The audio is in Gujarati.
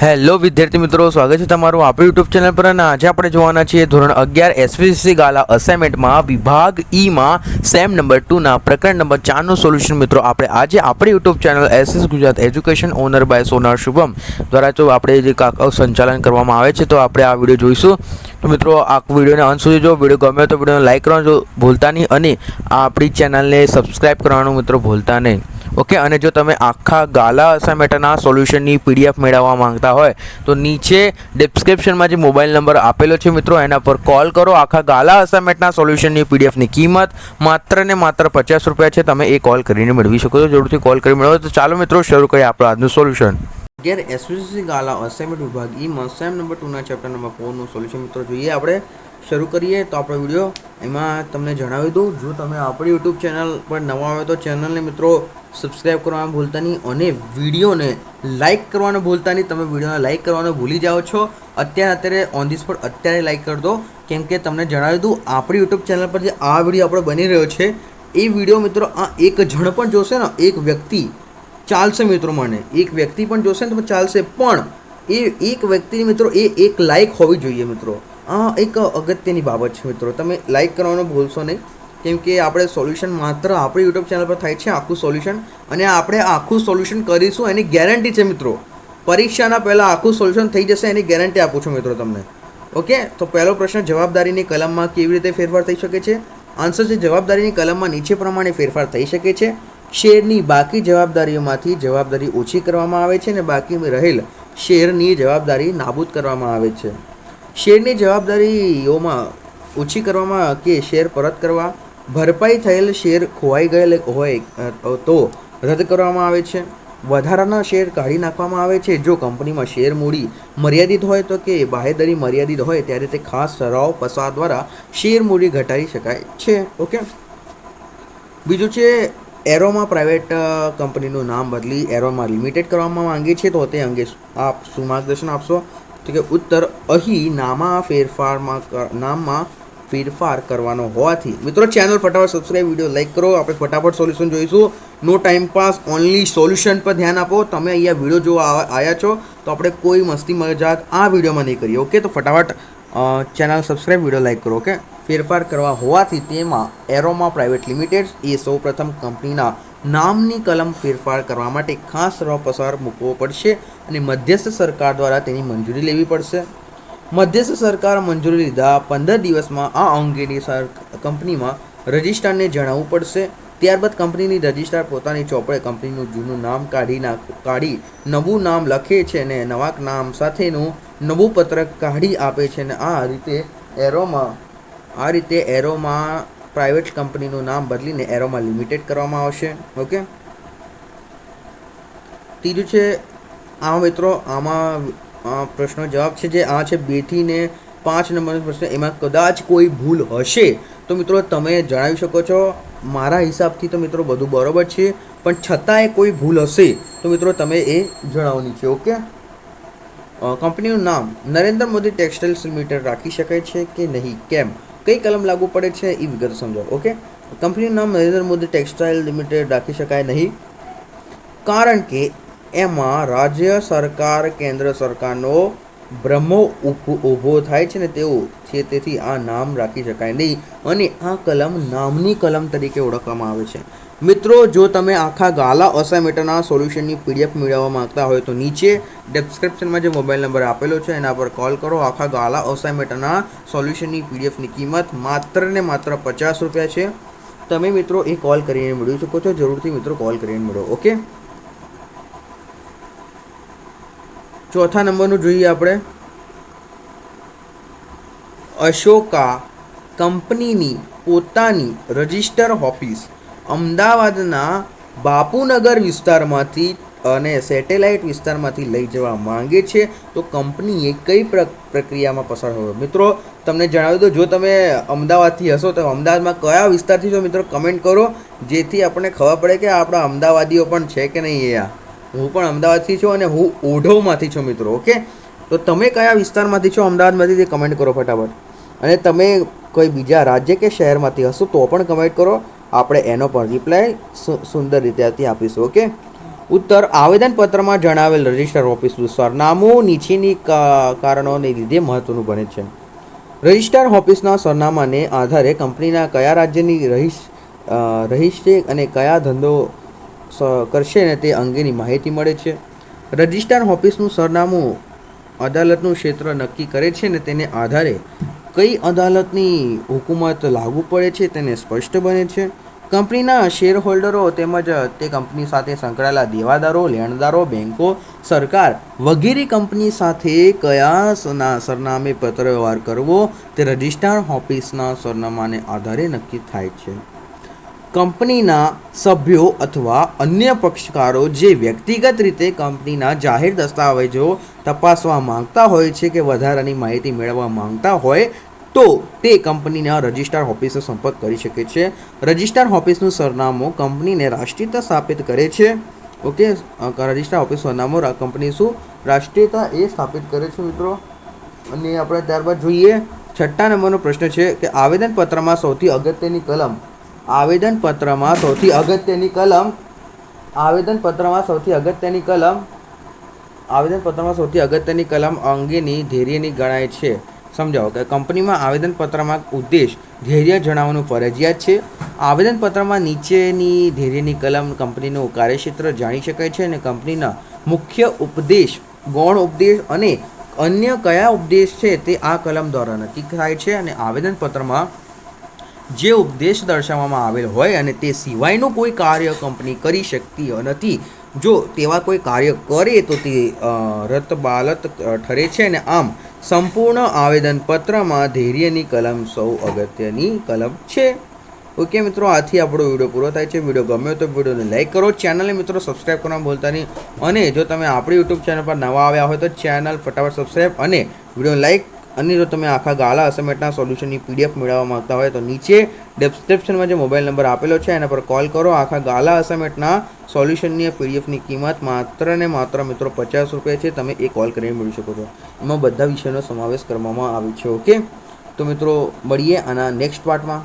હેલો વિદ્યાર્થી મિત્રો, સ્વાગત છે તમારું આપણી યુટ્યુબ ચેનલ પર અને આજે આપણે જોવાના છીએ ધોરણ અગિયાર એસવીસી ગાલા અસાઇનમેન્ટમાં વિભાગ ઈમાં સેમ નંબર ટુના પ્રકરણ નંબર ચારનું સોલ્યુશન મિત્રો, આપણે આજે આપણી YouTube channel S S Gujarat education owner by Sonar Shubham દ્વારા જો આપણે જે સંચાલન કરવામાં આવે છે તો આપણે આ વીડિયો જોઈશું. તો મિત્રો, આ વિડીયોને અંત સુધી જો વીડિયો ગમે તો વિડીયોને લાઈક કરવાનું ભૂલતા નહીં અને આપણી ચેનલને સબસ્ક્રાઈબ કરવાનું મિત્રો ભૂલતા નહીં. ઓકે અને જો તમે આખા ગાલા અસાઇમેન્ટના સોલ્યુશનની પીડીએફ મેળવવા માંગતા હોય, તો નીચે ડિસ્ક્રિપ્શનમાં જે મોબાઈલ નંબર આપેલો છે મિત્રો, એના પર કોલ કરો. આખા ગાલા અસાઇમેન્ટના સોલ્યુશનની પીડીએફની કિંમત માત્ર ને માત્ર પચાસ રૂપિયા છે. તમે એ કોલ કરીને મેળવી શકો છો. જરૂરથી કોલ કરી મેળવો. તો ચાલો મિત્રો, શરૂ કરીએ આપણું આજનું સોલ્યુશન અગિયાર એસવીસી ગાલા અસાઇનમેન્ટ વિભાગ ઈમાં સેમ નંબર ટુના ચેપ્ટર નંબર ફોરનું સોલ્યુશન મિત્રો જોઈએ આપણે. શરૂ કરીએ તો આપણો વીડિયો એમાં તમને જણાવી દઉં. જો તમે આપણી યુટ્યુબ ચેનલ પર નવા આવે તો ચેનલને મિત્રો સબસ્ક્રાઈબ કરવાનું ભૂલતા નહીં અને વિડીયોને લાઇક કરવાનું ભૂલતા નહીં. તમે વિડીયોને લાઇક કરવાનું ભૂલી જાઓ છો. અત્યારે અત્યારે ઓન ધી સ્પોટ અત્યારે લાઇક કરી દો. કેમ કે તમને જણાવી દઉં આપણી યુટ્યુબ ચેનલ પર જે આ વીડિયો આપણો બની રહ્યો છે, એ વીડિયો મિત્રો આ એક જણ પણ જોશે ને, એક વ્યક્તિ ચાલશે મિત્રો મને. એક વ્યક્તિ પણ જોશે ને તો ચાલશે, પણ એ એક વ્યક્તિની મિત્રો એ એક લાઇક હોવી જોઈએ મિત્રો. આ એક અગત્યની બાબત છે મિત્રો. તમે લાઇક કરવાનું ભૂલશો નહીં. કેમ કે આપણે સોલ્યુશન માત્ર આપણી યુટ્યુબ ચેનલ પર થાય છે, આખું સોલ્યુશન અને આપણે આખું સોલ્યુશન કરીશું એની ગેરંટી છે મિત્રો. પરીક્ષાના પહેલાં આખું સોલ્યુશન થઈ જશે એની ગેરંટી આપું છું મિત્રો તમને. ઓકે તો પહેલો પ્રશ્ન, જવાબદારીની કલમમાં કેવી રીતે ફેરફાર થઈ શકે છે? આન્સર છે, જવાબદારીની કલમમાં નીચે પ્રમાણે ફેરફાર થઈ શકે છે. શેરની બાકી જવાબદારીઓમાંથી જવાબદારી ઓછી કરવામાં આવે છે અને બાકી રહેલ શેરની જવાબદારી નાબૂદ કરવામાં આવે છે. શેરની જવાબદારીઓમાં ઓછી કરવામાં કે શેર પરત કરવા? ભરપાઈ થયેલ શેર ખોવાઈ ગયેલ હોય તો રદ કરવામાં આવે છે. વધારાના શેર કાઢી નાખવામાં આવે છે. જો કંપનીમાં શેર મૂડી મર્યાદિત હોય તો કે બાહેદરી મર્યાદિત હોય, ત્યારે તે ખાસ ઠરાવ પસાર દ્વારા શેર મૂડી ઘટાડી શકાય છે. ઓકે? બીજું છે, એરોમાં પ્રાઇવેટ કંપનીનું નામ બદલી એરોમાં લિમિટેડ કરવામાં માંગે છે. તો તે અંગે આપ શું માર્ગદર્શન આપશો? તો કે ઉત્તર અહીં નામા ફેરફારમાં નામમાં ફેરફાર કરવાનો હોવાથી. મિત્રો ચેનલ ફટાફટ સબસ્ક્રાઈબ વીડિયો લાઈક કરો. આપણે ફટાફટ સોલ્યુશન જોઈશું. No time pass only solution પર ધ્યાન આપો. તમે અહીંયા વીડિયો જોવા આવા- આવ્યા છો, તો આપણે કોઈ મસ્તી મજાક આ વિડીયોમાં નહીં કરીએ ઓકે તો ફટાફટ ચેનલ સબસ્ક્રાઈબ વીડિયો લાઈક કરો ઓકે ફેરફાર કરવા હોવાથી તેમાં એરોમા પ્રાઇવેટ લિમિટેડ એ સૌપ્રથમ કંપનીના નામની કલમ ફેરફાર કરવા માટે ખાસ રો પસાર મૂકવો પડશે અને મધ્યસ્થ સરકાર દ્વારા તેની મંજૂરી લેવી પડશે. મધ્યસ્થ સરકાર મંજૂરી લીધા પંદર દિવસમાં આ અંગેની કંપનીમાં રજિસ્ટ્રારને જણાવવું પડશે. ત્યારબાદ કંપનીની રજિસ્ટ્રાર પોતાની ચોપડે કંપનીનું જૂનું નામ કાઢી નાખ, કાઢી નવું નામ લખે છે અને નવા નામ સાથેનું નવું પત્રક કાઢી આપે છે અને આ રીતે એરોમાં, આ રીતે એરોમાં પ્રાઇવેટ કંપનીનું નામ બદલીને એરોમાં લિમિટેડ કરવામાં આવશે. ઓકે? ત્રીજું છે આ મિત્રો, આમાં પ્રશ્નનો જવાબ છે જે આ છે બેથી ને પાંચ નંબરનો પ્રશ્ન. એમાં કદાચ કોઈ ભૂલ હશે તો મિત્રો તમે જણાવી શકો છો. મારા હિસાબથી તો મિત્રો બધું બરાબર છે, પણ છતાંય કોઈ ભૂલ હશે તો મિત્રો તમે એ જણાવવાની છે, ઓકે? કંપનીનું નામ નરેન્દ્ર મોદી ટેક્સટાઇલ્સ લિમિટેડ રાખી શકાય છે કે નહીં? કેમ? કઈ કલમ લાગુ પડે છે એ વિગત સમજાવો ઓકે? કંપનીનું નામ નરેન્દ્ર મોદી ટેક્સટાઇલ લિમિટેડ રાખી શકાય નહીં. કારણ કે એમાં રાજ્ય સરકાર, કેન્દ્ર સરકારનો બ્રહ્મો ઊભો થાય છે ને તેવું છે, તેથી આ નામ રાખી શકાય નહીં અને આ કલમ નામની કલમ તરીકે ઓળખવામાં આવે છે. મિત્રો, જો તમે આખા ગાલા અસાઇમેન્ટના સોલ્યુશનની પીડીએફ મેળવવા માંગતા હોય તો નીચે ડિસ્ક્રિપ્શનમાં જે મોબાઈલ નંબર આપેલો છે, એના પર કોલ કરો. આખા ગાલા અસાઇમેન્ટના સોલ્યુશનની પીડીએફની કિંમત માત્ર ને માત્ર પચાસ રૂપિયા છે. તમે મિત્રો, એ કોલ કરીને મેળવી શકો છો. જરૂરથી મિત્રો, કોલ કરીને મેળવો ઓકે? ચોથા નંબરનું જોઈએ આપણે. અશોકા કંપનીની પોતાની રજિસ્ટર ઓફિસ અમદાવાદના બાપુનગર વિસ્તારમાંથી અને સેટેલાઇટ વિસ્તારમાંથી લઈ જવા માંગે છે. તો કંપનીએ કઈ પ્ર- પ્રક્રિયામાં પસાર થયો? મિત્રો, તમને જણાવી દો જો તમે અમદાવાદથી હશો, તો અમદાવાદમાં કયા વિસ્તારથી છો, મિત્રો, કમેન્ટ કરો. જેથી આપણને ખબર પડે કે આપણા અમદાવાદીઓ પણ છે કે નહીં આ. હું પણ અમદાવાદથી છું અને હું ઓઢવમાંથી છું મિત્રો, ઓકે? તો તમે કયા વિસ્તારમાંથી છો અમદાવાદમાંથી તે કમેન્ટ કરો ફટાફટ. અને તમે કોઈ બીજા રાજ્ય કે શહેરમાંથી હશો તો પણ કમેન્ટ કરો. આપણે એનો પણ રિપ્લાય સુંદર રીતે આપીશું, ઓકે? ઉત્તર આવેદનપત્રમાં જણાવેલ રજિસ્ટર ઓફિસનું સરનામું નીચેની કારણોને લીધે મહત્વનું બને છે. રજિસ્ટર ઓફિસના સરનામાને આધારે કંપનીના કયા રાજ્યની રહીશ રહીશ છે અને કયા ધંધો કરશે ને તે અંગેની માહિતી મળે છે. રજિસ્ટ્રાર ઓફિસનું સરનામું અદાલતનું ક્ષેત્ર નક્કી કરે છે ને તેને આધારે કઈ અદાલતની હુકુમત લાગુ પડે છે તેને સ્પષ્ટ બને છે. કંપનીના શેર હોલ્ડરો તેમજ તે કંપની સાથે સંકળાયેલા દેવાદારો, લેણદારો બેન્કો સરકાર વગેરે કંપની સાથે કયા સરનામે પત્ર વ્યવહાર કરવો તે રજિસ્ટ્રાર ઓફિસના સરનામાને આધારે નક્કી થાય છે. કંપનીના સભ્યો અથવા અન્ય પક્ષકારો જે વ્યક્તિગત રીતે કંપનીના જાહેર દસ્તાવેજો તપાસવા માંગતા હોય છે કે વધારાની માહિતી મેળવવા માંગતા હોય, તો તે કંપનીના રજિસ્ટ્રાર ઓફિસે સંપર્ક કરી શકે છે. રજિસ્ટ્રાર ઓફિસનું સરનામું કંપનીને રાષ્ટ્રીયતા સ્થાપિત કરે છે. ઓકે રજિસ્ટ્રાર ઓફિસ સરનામું કંપની શું? રાષ્ટ્રીયતા એ સ્થાપિત કરે છે મિત્રો. અને આપણે ત્યારબાદ જોઈએ. છઠ્ઠા નંબરનો પ્રશ્ન છે કે આવેદનપત્રમાં સૌથી અગત્યની કલમ આવેદનપત્રમાં સૌથી અગત્યની કલમ, આવેદનપત્રમાં સૌથી અગત્યની કલમ, આવેદનપત્રમાં સૌથી અગત્યની કલમ અંગેની ધૈર્યની ગણાય છે. સમજાવો કે કંપનીમાં આવેદનપત્રમાં ઉદ્દેશ, ધૈર્ય જણાવવાનું ફરજિયાત છે. આવેદનપત્રમાં નીચેની ધૈર્યની કલમ કંપનીનું કાર્યક્ષેત્ર જાણી શકાય છે અને કંપનીના મુખ્ય ઉપદેશ, ગૌણ ઉપદેશ અને અન્ય કયા ઉપદેશ છે તે આ કલમ દ્વારા નક્કી થાય છે અને આવેદનપત્રમાં જે ઉપદેશ દર્શાવવામાં આવેલ હોય અને તે સિવાયનું કોઈ કાર્ય કંપની કરી શકતી નથી. જો તેવા કોઈ કાર્ય કરે તો તે રતબાલત ઠરે છે અને આમ સંપૂર્ણ આવેદનપત્રમાં ધૈર્યની કલમ સૌ અગત્યની કલમ છે. ઓકે મિત્રો, આથી આપણો વીડિયો પૂરો થાય છે. વીડિયો ગમ્યો તો વિડીયોને લાઈક કરો, ચેનલને મિત્રો સબસ્ક્રાઈબ કરવા ભૂલતા નહીં. અને જો તમે આપણી યુટ્યુબ ચેનલ પર નવા આવ્યા હોય તો ચેનલ ફટાફટ સબસ્ક્રાઈબ અને વીડિયો લાઈક અને જો તમે આખા ગાલા અસમેટના સોલ્યુશનની પીડીએફ મેળવવા માંગતા હોય તો નીચે ડિસ્ક્રિપ્શનમાં જે મોબાઈલ નંબર આપેલો છે, એના પર કોલ કરો. આખા ગાલા અસમેટના સોલ્યુશનની પીડીએફની કિંમત માત્ર ને માત્ર મિત્રો પચાસ રૂપિયા છે. તમે એ કોલ કરીને મેળવી શકો છો. એમાં બધા વિષયનો સમાવેશ કરવામાં આવ્યો છે ઓકે તો મિત્રો, મળીએ આના નેક્સ્ટ પાર્ટમાં